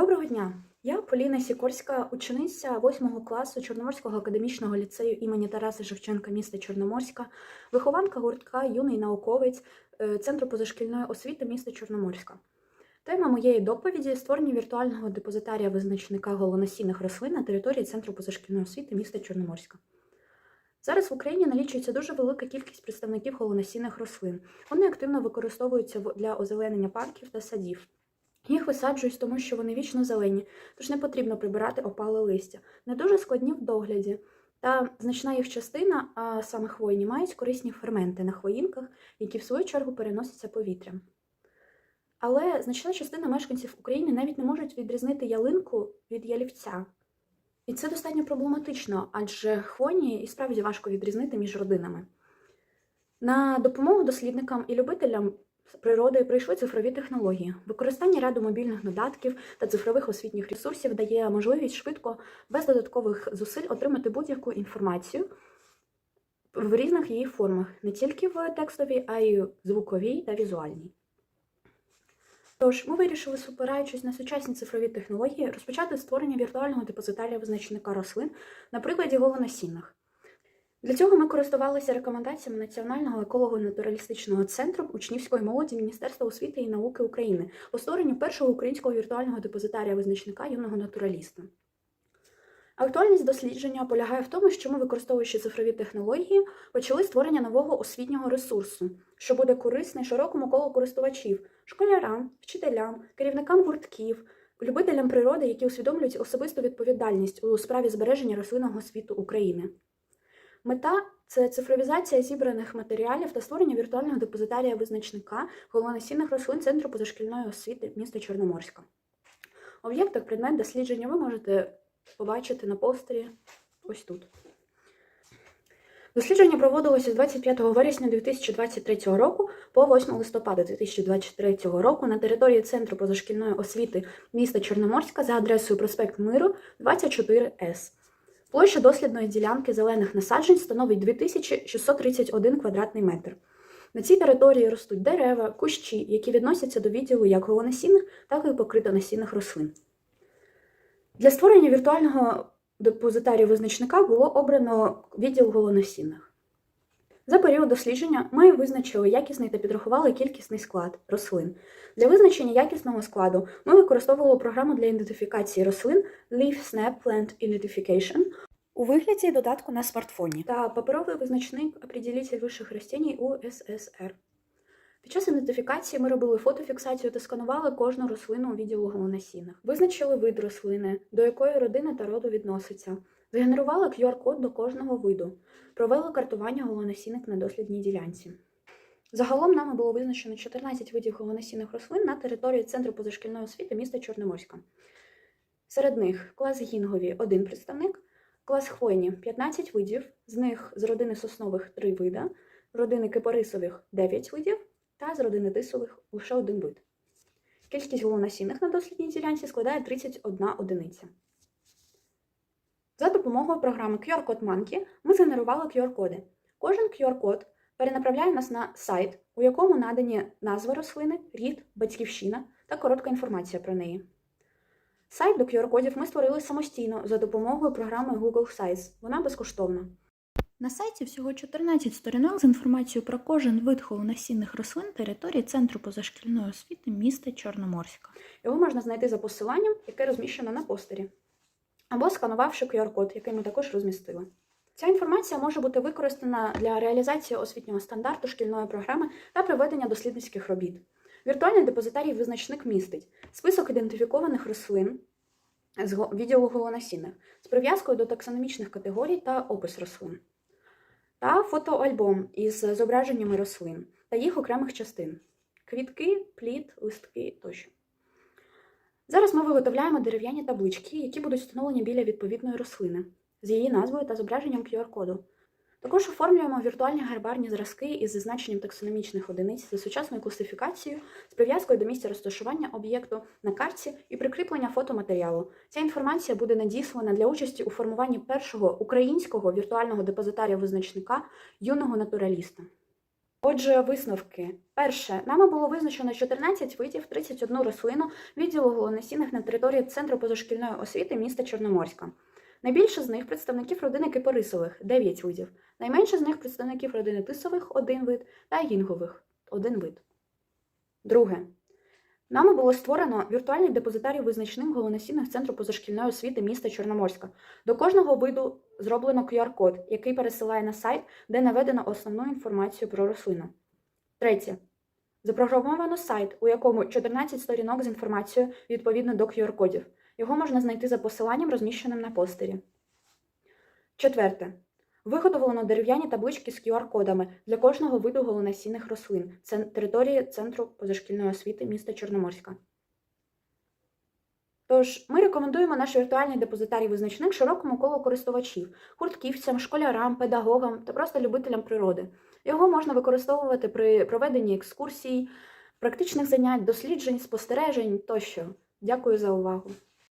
Доброго дня! Я Поліна Сікорська, учениця 8 класу Чорноморського академічного ліцею імені Тараса Шевченка міста Чорноморська, вихованка гуртка Юний науковець е, Центру позашкільної освіти міста Чорноморська. Тема моєї доповіді створення віртуального депозитарія визначника голоносійних рослин на території Центру позашкільної освіти міста Чорноморська. Зараз в Україні налічується дуже велика кількість представників голоносійних рослин. Вони активно використовуються для озеленення парків та садів. Їх висаджують, тому що вони вічно зелені, тож не потрібно прибирати опале листя. Не дуже складні в догляді. Та значна їх частина, а саме хвойні, мають корисні ферменти на хвоїнках, які в свою чергу переносяться повітрям. Але значна частина мешканців України навіть не можуть відрізнити ялинку від ялівця. І це достатньо проблематично, адже хвойні і справді важко відрізнити між родинами. На допомогу дослідникам і любителям природи прийшли цифрові технології. Використання ряду мобільних додатків та цифрових освітніх ресурсів дає можливість швидко, без додаткових зусиль, отримати будь-яку інформацію в різних її формах, не тільки в текстовій, а й звуковій та візуальній. Тож, ми вирішили, спираючись на сучасні цифрові технології, розпочати створення віртуального депозитарія визначника рослин на прикладі голонасінних. Для цього ми користувалися рекомендаціями Національного еколого-натуралістичного центру учнівської молоді Міністерства освіти і науки України по створенню першого українського віртуального депозитарія визначника юного натураліста. Актуальність дослідження полягає в тому, що ми, використовуючи цифрові технології, почали створення нового освітнього ресурсу, що буде корисний широкому колу користувачів, школярам, вчителям, керівникам гуртків, любителям природи, які усвідомлюють особисту відповідальність у справі збереження рослинного світу України. Мета це цифровізація зібраних матеріалів та створення віртуального депозитарія визначника головоносійних рослин Центру позашкільної освіти міста Чорноморська. Об'єкт та предмет дослідження ви можете побачити на постері ось тут. Дослідження проводилося з 25 вересня 2023 року по 8 листопада 2023 року на території Центру позашкільної освіти міста Чорноморська за адресою проспект Миру 24С. Площа дослідної ділянки зелених насаджень становить 2631 квадратний метр. На цій території ростуть дерева, кущі, які відносяться до відділу як голонасінних, так і покритонасінних рослин. Для створення віртуального депозитарію визначника було обрано відділ голонасінних. За період дослідження ми визначили якісний та підрахували кількісний склад рослин. Для визначення якісного складу ми використовували програму для ідентифікації рослин Leaf Snap Plant Identification у вигляді додатку на смартфоні та паперовий визначник определитель вищих растінь УССР. Під час ідентифікації ми робили фотофіксацію та сканували кожну рослину у відділу голонасінних. Визначили вид рослини, до якої родини та роду відноситься. Згенерували QR-код до кожного виду. Провели картування голонасінних на дослідній ділянці. Загалом нами було визначено 14 видів голонасінних рослин на території Центру позашкільної освіти міста Чорноморська. Серед них клас гінгові один представник, клас хвойні 15 видів, з них з родини соснових 3 вида, родини кипарисових 9 видів та з родини тисових лише один вид. Кількість голонасінних на дослідній ділянці складає 31 одиниця. За допомогою програми QR-код Monkey ми згенерували QR-коди. Кожен QR-код перенаправляє нас на сайт, у якому надані назва рослини, рід, батьківщина та коротка інформація про неї. Сайт до QR-кодів ми створили самостійно за допомогою програми Google Sites. Вона безкоштовна. На сайті всього 14 сторінок з інформацією про кожен вид холонасінних рослин території Центру позашкільної освіти міста Чорноморська. Його можна знайти за посиланням, яке розміщено на постері, або сканувавши QR-код, який ми також розмістили. Ця інформація може бути використана для реалізації освітнього стандарту шкільної програми та проведення дослідницьких робіт. Віртуальний депозитарій визначник містить список ідентифікованих рослин з відділу голонасінних з прив'язкою до таксономічних категорій та опис рослин, та фотоальбом із зображеннями рослин та їх окремих частин квітки, плід, листки тощо. Зараз ми виготовляємо дерев'яні таблички, які будуть встановлені біля відповідної рослини з її назвою та зображенням QR-коду. Також оформлюємо віртуальні гербарні зразки із зазначенням таксономічних одиниць за сучасною класифікацією з прив'язкою до місця розташування об'єкту на карті і прикріплення фотоматеріалу. Ця інформація буде надіслана для участі у формуванні першого українського віртуального депозитарія визначника юного натураліста. Отже, висновки. Перше, нами було визначено 14 видів, 31 рослину відділу голоносінних на території Центру позашкільної освіти міста Чорноморська. Найбільше з них представників родини кипарисових 9 видів, найменше з них представників родини тисових 1 вид та гінгових 1 вид. Друге. Нами було створено віртуальний депозитарій визначних голоносінних Центру позашкільної освіти міста Чорноморська. До кожного виду зроблено QR-код, який пересилає на сайт, де наведено основну інформацію про рослину. Третє. Запрограмовано сайт, у якому 14 сторінок з інформацією відповідно до QR-кодів. Його можна знайти за посиланням, розміщеним на постері. Четверте. Виготовлено дерев'яні таблички з QR-кодами для кожного виду голонасінних рослин. Території Центру позашкільної освіти міста Чорноморська. Тож, ми рекомендуємо наш віртуальний депозитарій визначник широкому колу користувачів, гуртківцям, школярам, педагогам та просто любителям природи. Його можна використовувати при проведенні екскурсій, практичних занять, досліджень, спостережень тощо. Дякую за увагу.